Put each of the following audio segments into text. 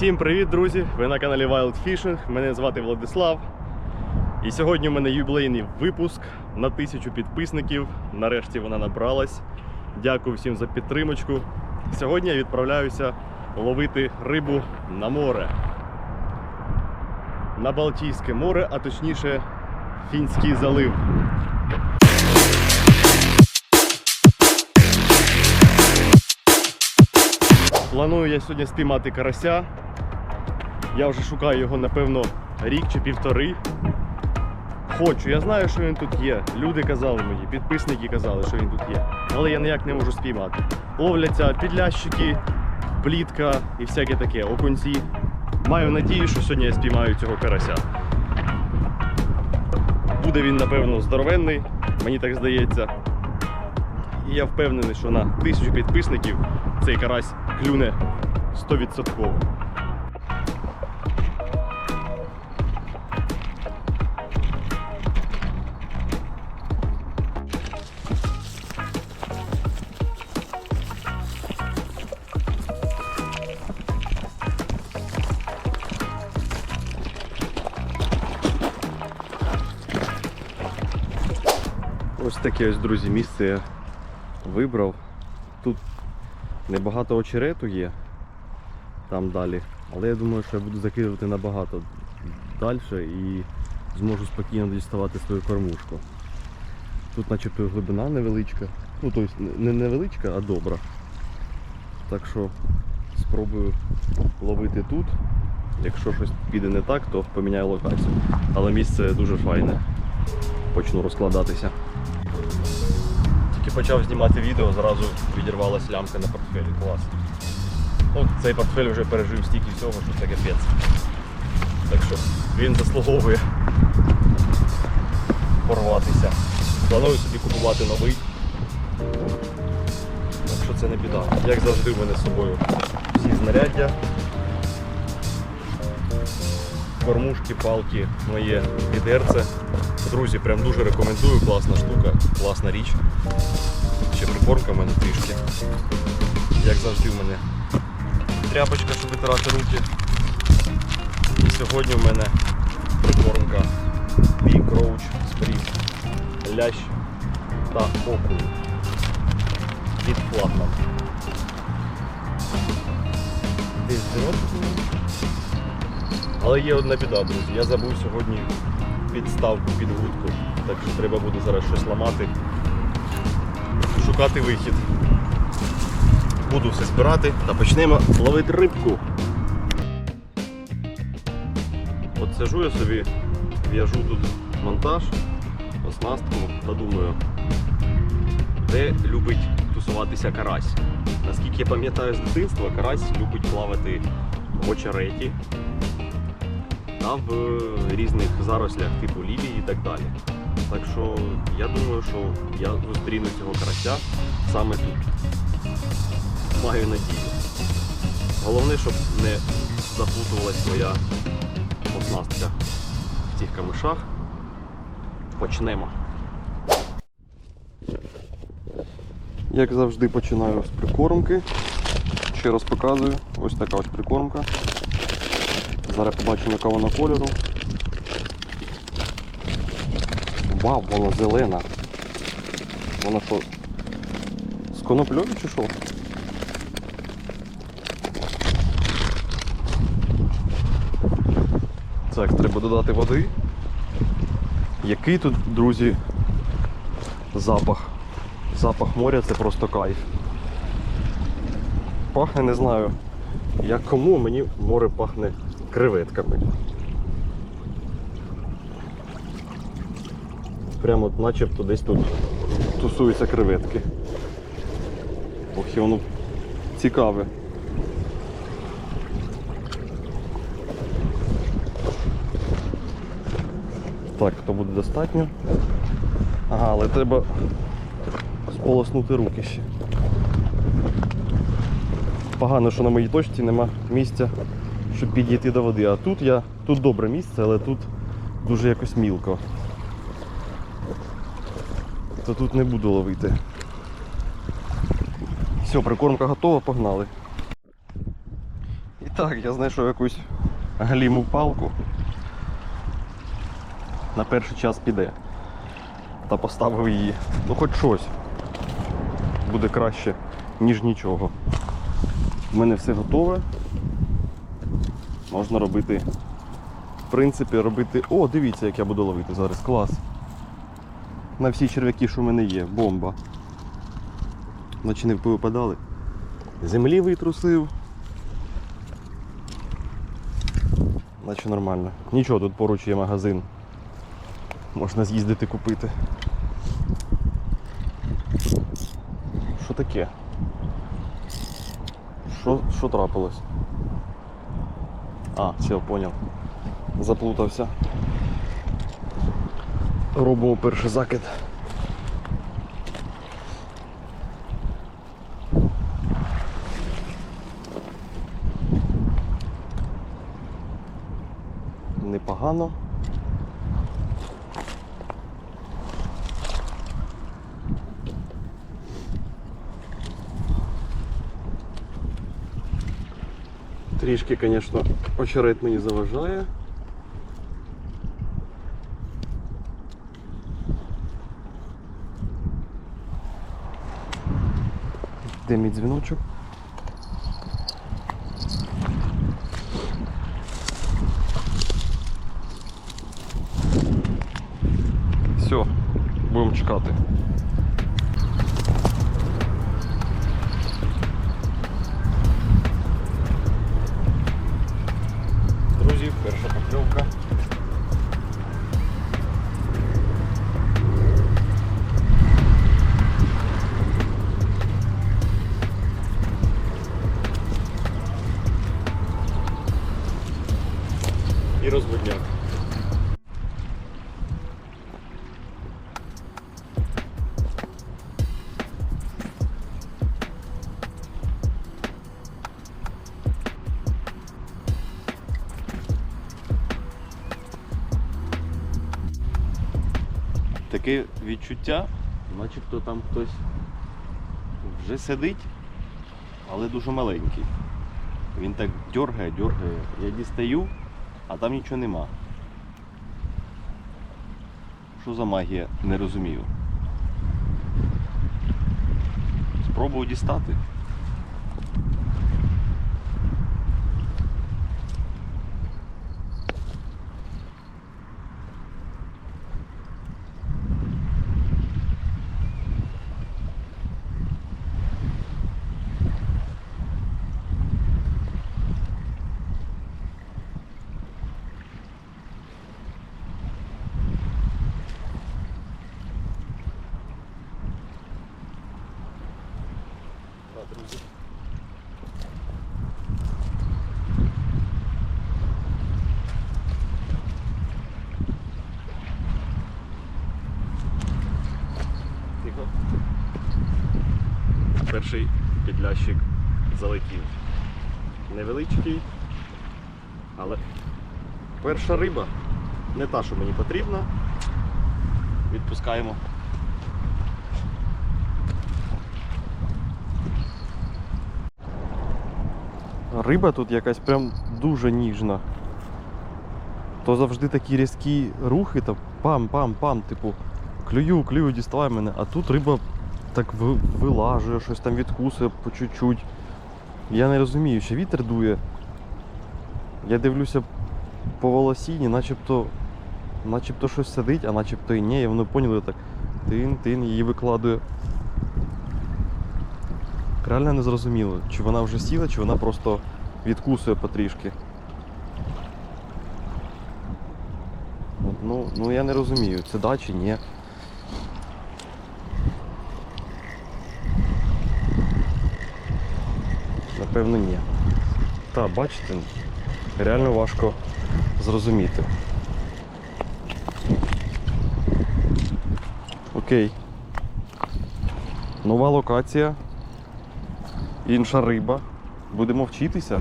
Всім привіт, друзі! Ви на каналі Wild Fishing. Мене звати Владислав. І сьогодні у мене юбілейний випуск на тисячу підписників. Нарешті вона набралась. Дякую всім за підтримочку. Сьогодні я відправляюся ловити рибу на море. На Балтійське море, а точніше Фінський залив. Планую я сьогодні спіймати карася. Я вже шукаю його, напевно, рік чи півтори. Хочу, я знаю, що він тут є. Люди казали мені, підписники казали, що він тут є. Але я ніяк не можу спіймати. Ловляться підлящики, плітка і всяке таке, окунці. Маю надію, що сьогодні я спіймаю цього карася. Буде він, напевно, здоровенний, мені так здається. І я впевнений, що на тисячу підписників цей карась клюне 100%. Ось таке ось, друзі, місце я вибрав. Тут небагато очерету є там далі. Але я думаю, що я буду закидувати набагато далі і зможу спокійно діставати свою кормушку. Тут начебто глибина невеличка. Ну, тобто не невеличка, а добра. Так що спробую ловити тут. Якщо щось піде не так, то поміняю локацію. Але місце дуже файне. Почну розкладатися. Тільки почав знімати відео, зразу відірвалася лямка на портфелі. Клас. Ну, цей портфель вже пережив стільки всього, що це капець. Так що він заслуговує порватися. Планую собі купувати новий. Так що це не біда. Як завжди в мене з собою всі знаряддя. Кормушки, палки, моє відерце. Друзі, прям дуже рекомендую, класна штука, класна річ. Ще приборка в мене трішки. Як завжди в мене тряпочка, щоб витирати руки. І сьогодні в мене прикормка Big Roach Spring. Лящ та окунь. Від флагман. Десь зробимо. Але є одна біда, друзі. Я забув сьогодні підставку під вудку. Так що треба буде зараз щось ламати. Шукати вихід. Буду все збирати та почнемо ловити рибку. От сижу я собі, в'яжу тут монтаж, оснастку та думаю, де любить тусуватися карась. Наскільки я пам'ятаю з дитинства, карась любить плавати в очереті та в різних зарослях типу лілії і так далі. Так що я думаю, що я зустріну цього карася саме тут. Маю надію. Головне, щоб не заплутувалась моя оснастка в цих камишах. Почнемо. Як завжди починаю з прикормки. Ще раз показую. Ось така ось прикормка. Зараз побачимо, яка вона кольору. Вау, вона зелена. Вона що? З конопльою чи що? Так, треба додати води. Який тут, друзі, запах. Запах моря це просто кайф. Пахне, не знаю, як кому, мені море пахне креветками. Прямо от начебто десь тут тусуються креветки. Ох, воно цікаве. Так, то буде достатньо. Ага, але треба сполоснути руки ще. Погано, що на моїй точці нема місця, щоб підійти до води. А тут я, тут добре місце, але тут дуже якось мілко. То тут не буду ловити. Все, прикормка готова, погнали. І Так, я знайшов якусь галіму палку. На перший час піде. Та поставив її. Ну хоч щось. Буде краще, ніж нічого. У мене все готове. Можна робити. В принципі, робити. О, дивіться, як я буду ловити зараз. Клас. На всі черв'яки, що в мене є. Бомба. Наче не повипадали. Землі витрусив. Наче нормально. Нічого, тут поруч є магазин. Можна з'їздити купити. Що таке? Що, що трапилось? А, все, понял. Заплутався. Робимо перший закид. Непогано. Трішки, звісно, очерет мені заважає. Де мій дзвіночок? Все, будемо чекати. Перша відчуття, начебто там хтось вже сидить, але дуже маленький. Він так дергає, дергає. Я дістаю, а там нічого нема. Що за магія? Не розумію. Спробую дістати. Так, друзі. Тихо. Перший підлящик залетів. Невеличкий, але перша риба не та, що мені потрібна. Відпускаємо. Риба тут якась прям дуже ніжна. То завжди такі різкі рухи, та пам-пам-пам, типу, клюю, клюю, діставай мене, а тут риба так ви- вилажує, щось там відкусує по чуть-чуть. Я не розумію, ще вітер дує. Я дивлюся по волосіні, начебто, начебто щось сидить, а начебто і ні, і воно поняли так. Тин-тин, її викладує. Реально не зрозуміло, чи вона вже сіла, чи вона просто відкусує потрішки. Ну, ну я не розумію, це да чи ні. Напевно, ні. Так, бачите, реально важко зрозуміти. Окей. Нова локація. Інша риба. Будемо вчитися.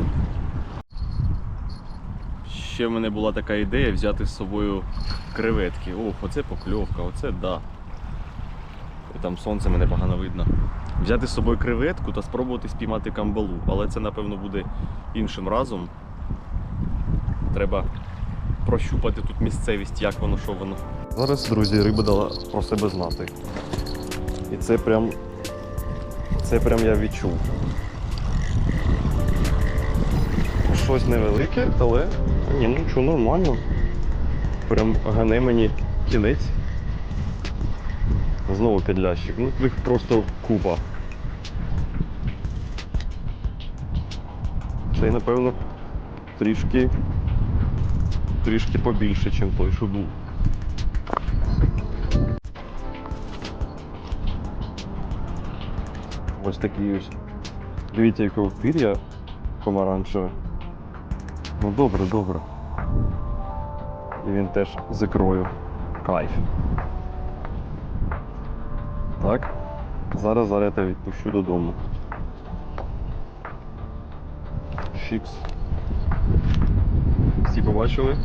Ще в мене була така ідея взяти з собою креветки. Ох, оце покльовка, оце да. І там сонце мене погано видно. Взяти з собою креветку та спробувати спіймати камбалу, але це напевно буде іншим разом. Треба прощупати тут місцевість, як воно, що воно. Зараз, друзі, риба дала про себе знати. І це прям. Це прям я відчув. Щось невелике, але ні, ну нічого нормально. Прям гане мені кінець. Знову підлящик. Ну їх просто купа. Цей, напевно, трішки. Трішки побільше, ніж той, що був. Ось такий ось. Дивіться, якого пір'я помаранчеве. Ну добре, добре. І він теж з ікрою. Кайф. Так. Зараз зарета відпущу додому. Фікс. Всі побачили?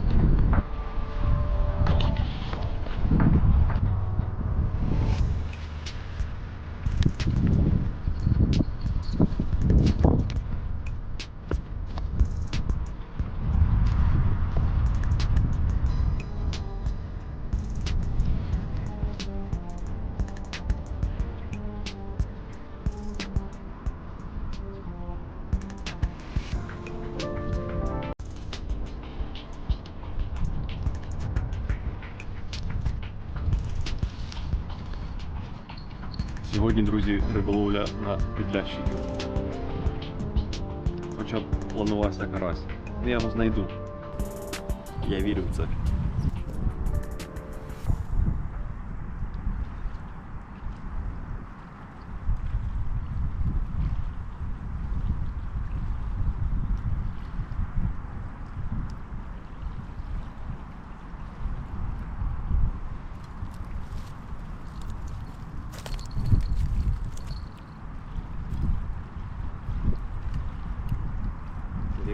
Сьогодні, друзі, риболовля на підлящиків. Хоча б планувався карась. Ну, Я його знайду. Я вірю в це.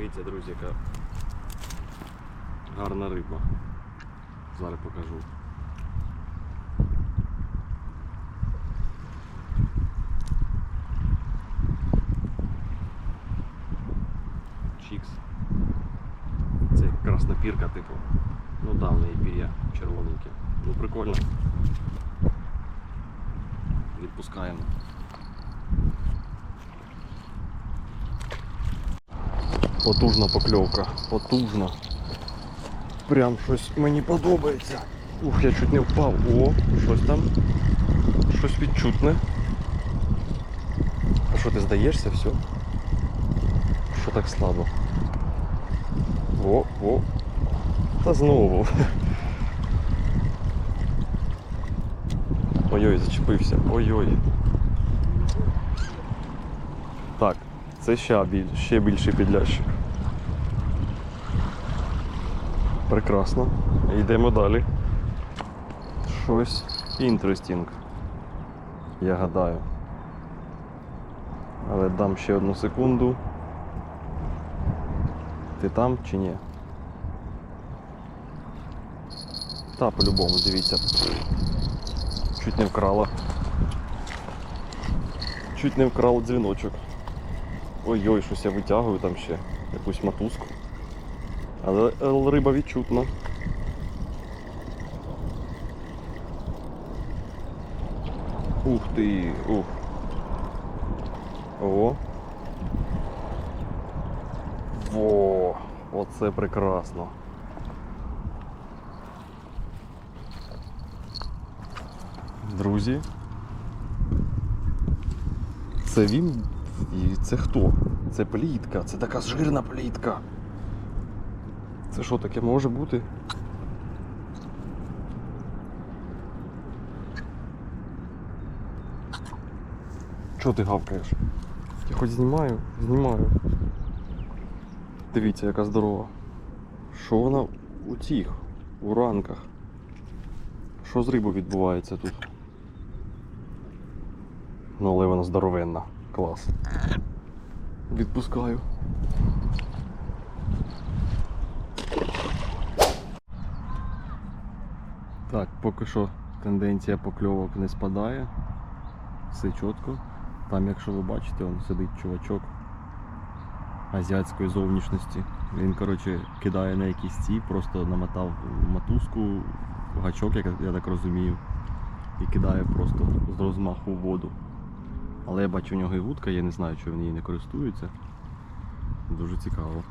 Дивіться, друзі, яка гарна риба. Зараз покажу. Чікс. Це краснопірка, типу. Ну да, в неї пір'я червоненьке. Ну прикольно. Відпускаємо. Потужна покльовка, потужна. Прям щось мені подобається. Ух, я чуть не впав. О, щось там. Щось відчутне. А що ти здаєшся, все? Що так слабо? О, о. Та знову. Ой-ой, зачепився. Ой-ой. Це ще, біль- ще більший підлящик. Прекрасно. Йдемо далі. Щось інтерестінг. Я гадаю. Але дам ще одну секунду. Ти там чи ні? Та по-любому, дивіться. Чуть не вкрала. Чуть не вкрала дзвіночок. Ой-ой, щось я витягую там ще якусь мотузку. Але але риба відчутна. Ух ти, ух. О. Во, оце прекрасно. Друзі. Це він. І це хто? Це плітка, це така жирна плітка. Це що таке може бути? Чого ти гавкаєш? Я хоч знімаю? Знімаю. Дивіться, яка здорова. Що вона у цих, у ранках? Що з рибою відбувається тут? Ну, але вона здоровенна. Клас. Відпускаю. Так, поки що тенденція покльовок не спадає. все чітко. Там, якщо ви бачите, он сидить чувачок азіатської зовнішності. Він, коротше, кидає на якісь ці, просто намотав мотузку, гачок, я так розумію, і кидає просто з розмаху в воду. Але я бачу, у нього і вудка, я не знаю, чи він її не користується. Дуже цікаво.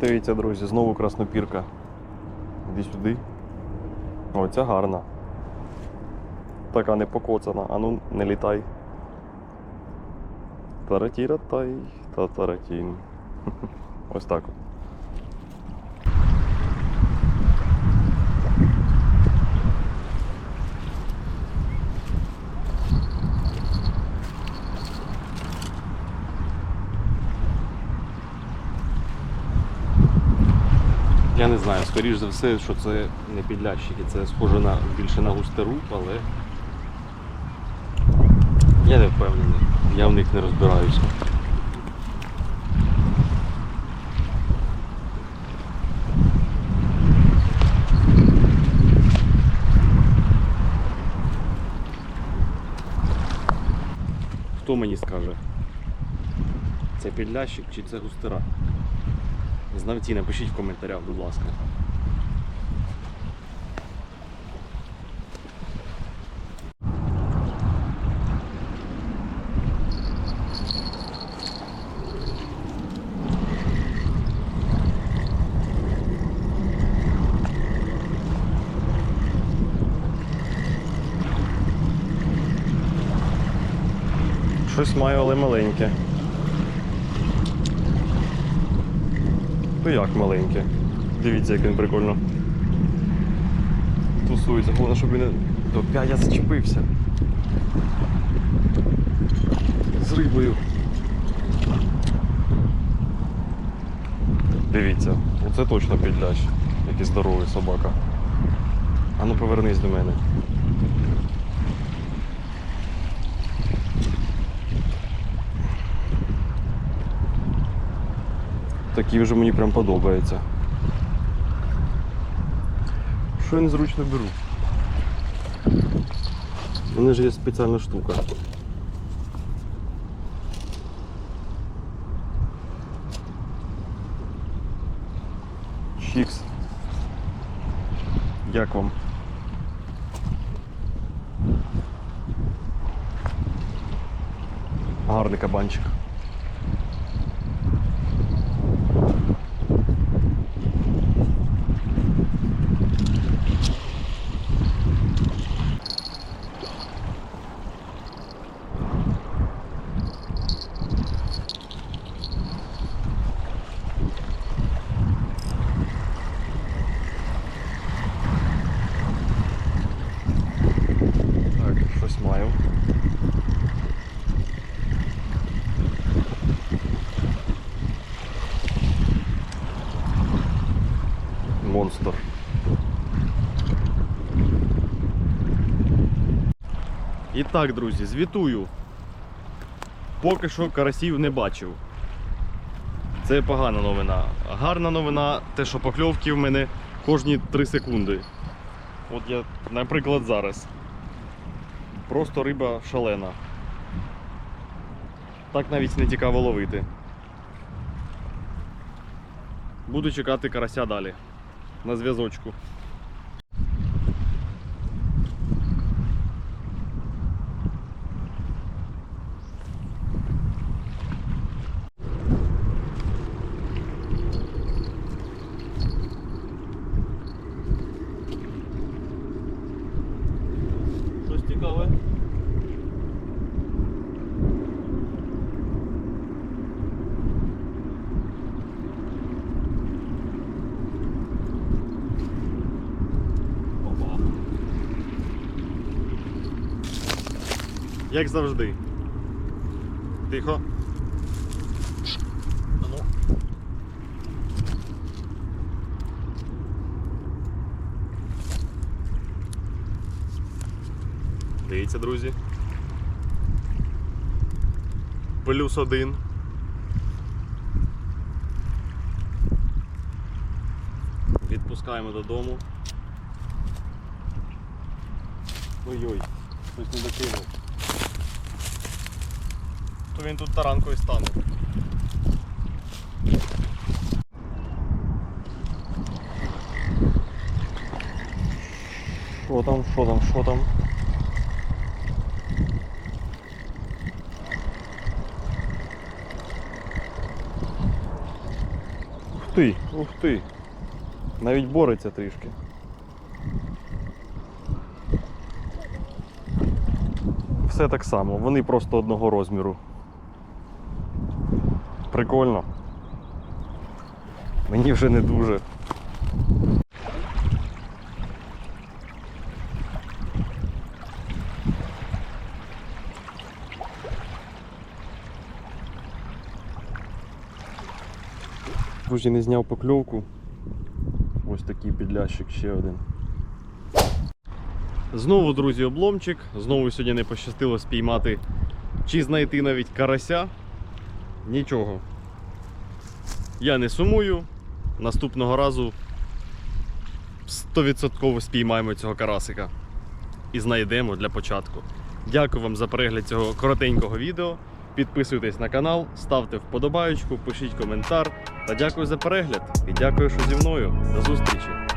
Дивіться, друзі, знову краснопірка. Іди сюди. О, гарна. Така не покоцана, а ну не літай. Таратіратай, та таратін. Ось так. от. Я не знаю, скоріш за все, що це не підлящики, це схоже на більше на густеру, але я не впевнений. Я в них не розбираюся. Хто мені скаже? Це підлящик чи це густера? Знавці, напишіть в коментарях, будь ласка. Щось маю, але маленьке. Ну як маленьке. Дивіться, як він прикольно. Тусується, головне, щоб він не... Опять я зачепився. З рибою. Дивіться, оце точно підлящ. Який здоровий собака. А ну повернись до мене. Такі вже мені прям подобається. Що я незручно беру? У мене ж є спеціальна штука. Чікс. Як вам? Гарний кабанчик. Так, щось маю. Монстр. І так, друзі, звітую. Поки що карасів не бачив. Це погана новина. Гарна новина, те, що покльовки в мене кожні 3 секунди. От я, наприклад, зараз. Просто риба шалена. Так навіть не цікаво ловити. Буду чекати карася далі. На зв'язочку. Щось цікаве. Опа. Як завжди. Тихо. Ну. Дивіться, друзі. Плюс один. Відпускаємо додому. Ой-ой. Щось не докинув. То він тут таранкою стане. Що там, що там, що там? Ух ти, ух ти. Навіть бореться трішки. Все так само, вони просто одного розміру. Прикольно. Мені вже не дуже. Друзі, не зняв покльовку. Ось такий підлящик ще один. Знову, друзі, обломчик. Знову сьогодні не пощастило спіймати чи знайти навіть карася. Нічого. Я не сумую. Наступного разу 100% спіймаємо цього карасика. І знайдемо для початку. Дякую вам за перегляд цього коротенького відео. Підписуйтесь на канал, ставте вподобайку, пишіть коментар. Та дякую за перегляд і дякую, що зі мною. До зустрічі!